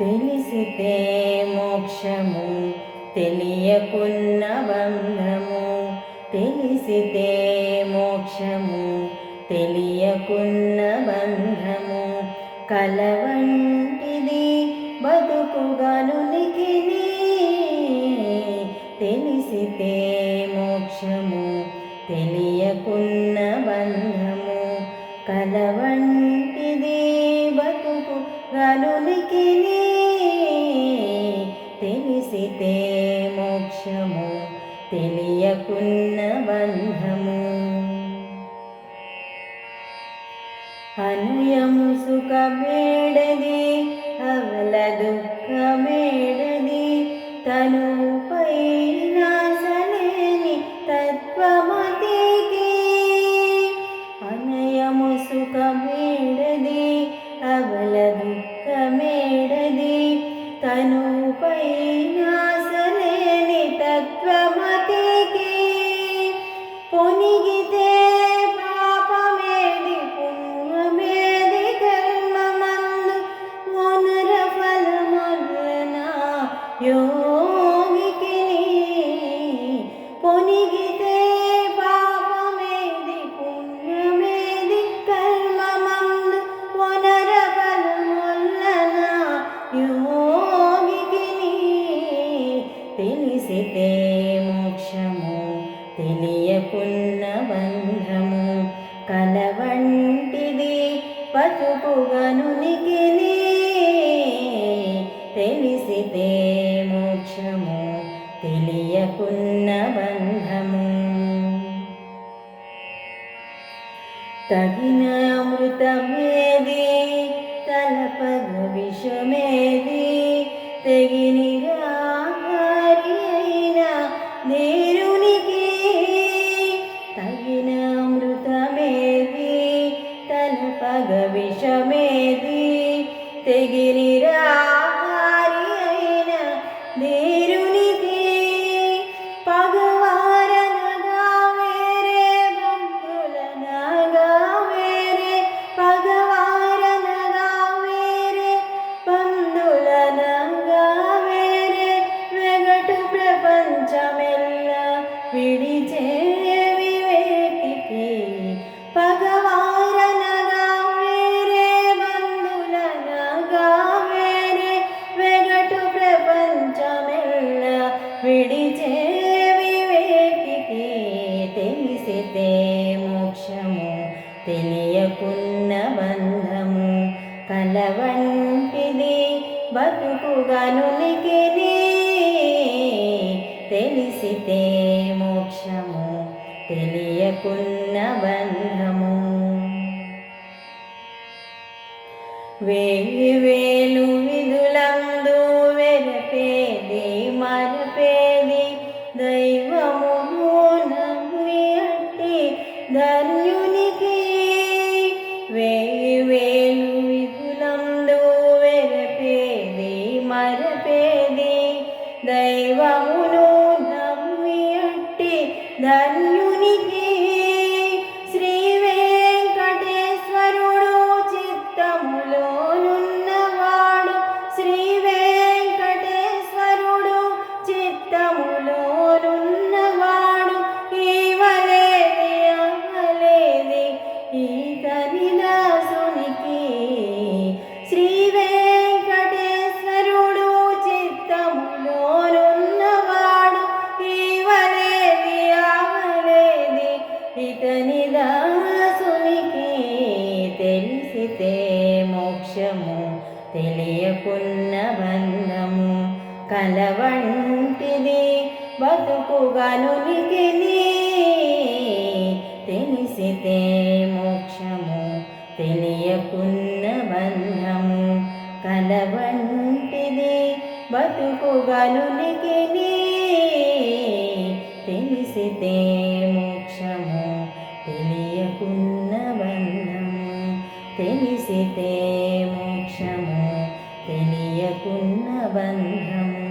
తెలిసితే మోక్షము తెలియకున్న బంధము. తెలిసితే మోక్షము తెలియకున్న బంధము. కలవంటిది బతుకుగనునికి తెలిసితే మోక్షము తెలియకున్న బంధము. కలవంటిది బతుకు గనునికి తెలిసితే మోక్షము తెలియకున్న బంధము. అనుయము సుఖమేడది కలవంటిది బతుకుగనునికి తెలిసితే మోక్షము తెలియకున్న బంధము. తగిన అమృతమేది తలపగ విషమే తెలియకున్న బంధము కలవంటిది బతుకుగాను తెలిసితే మోక్షము తెలియకున్న బంధము. వేయి వేలు విధులందు వెరపేది మరపేది దైవ মুনিকে విషయము తెలియకున్న బంధము కలవంటిది బతుకుగనునికి తెలిసితే మోక్షము తెలియకున్న బంధము కలవంటిది బతుకుగనునికి తెలిసితే మోక్షము తెలిసితే మోక్షము తెలియకున్న బంధము.